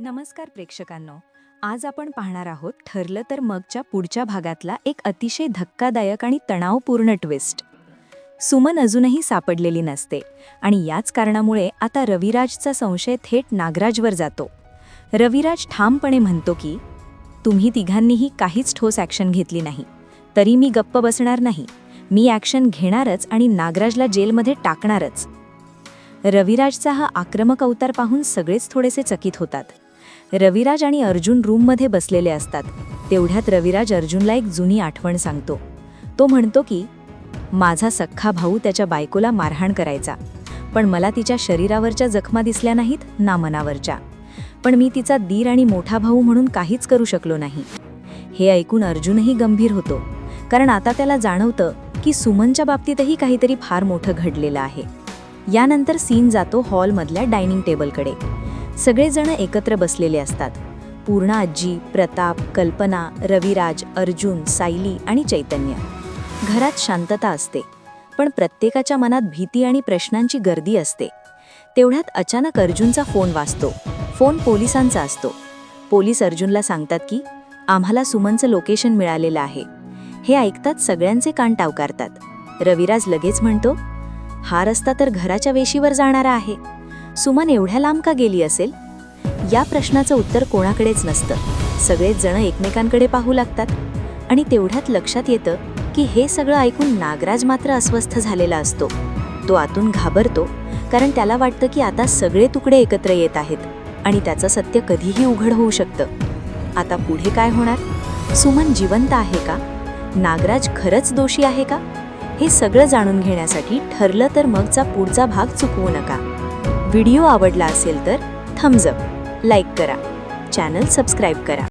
नमस्कार प्रेक्षकांनो. आज आपण पाहणार आहोत ठरलं तर मगच्या पुढच्या भागातला एक अतिशय धक्कादायक आणि तणावपूर्ण ट्विस्ट सुमन अजूनही सापडलेली नसते आणि याच कारणामुळे आता रविराजचा संशय थेट नागराजवर जातो. रविराज ठामपणे म्हणतो की तुम्ही तिघांनीही काहीच ठोस ॲक्शन घेतली नाही. तरी मी गप्प बसणार नाही. मी ॲक्शन घेणारच आणि नागराजला जेलमध्ये टाकणारच. रविराजचा हा आक्रमक अवतार पाहून सगळेच थोडेसे चकित होतात. रविराज आणि अर्जुन रूममध्ये बसलेले असतात. तेवढ्यात रविराज अर्जुनला एक जुनी आठवण सांगतो. तो म्हणतो की माझा सख्खा भाऊ त्याच्या बायकोला मारहाण करायचा. पण मला तिच्या शरीरावरच्या जखमा दिसल्या नाहीत ना मनावरच्या. पण मी तिचा दीर आणि मोठा भाऊ म्हणून काहीच करू शकलो नाही. हे ऐकून अर्जुनही गंभीर होतो. कारण आता त्याला जाणवतं की सुमनच्या बाबतीतही काहीतरी फार मोठं घडलेलं आहे. यानंतर सीन जातो हॉलमधल्या डायनिंग टेबलकडे. सगळेजण एकत्र बसलेले असतात. पूर्ण आजी प्रताप कल्पना रविराज अर्जुन सायली आणि चैतन्य. घरात शांतता असते पण प्रत्येकाच्या मनात भीती आणि प्रश्नांची गर्दी असते. तेवढ्यात अचानक अर्जुनचा फोन वाचतो फोन पोलिसांचा असतो. पोलीस अर्जुनला सांगतात की आम्हाला सुमनचं लोकेशन मिळालेलं आहे. हे ऐकतात सगळ्यांचे कान टावकारतात. रविराज लगेच म्हणतो हा रस्ता तर घराच्या वेशीवर जाणारा आहे. सुमन एवढ्या लांब का गेली असेल? या प्रश्नाचं उत्तर कोणाकडेच नसतं. सगळेच जण एकमेकांकडे पाहू लागतात. आणि तेवढ्यात लक्षात येतं की हे सगळं ऐकून नागराज मात्र अस्वस्थ झालेला असतो. तो आतून घाबरतो कारण त्याला वाटतं की आता सगळे तुकडे एकत्र येत आहेत आणि त्याचं सत्य कधीही उघड होऊ शकतं. आता पुढे काय होणार? सुमन जिवंत आहे का? नागराज खरंच दोषी आहे का? हे सगळं जाणून घेण्यासाठी ठरलं तर मगचा पुढचा भाग चुकवू नका. व्हिडिओ आवडला असेल तर थम्सअप लाईक करा. चॅनल सबस्क्राईब करा.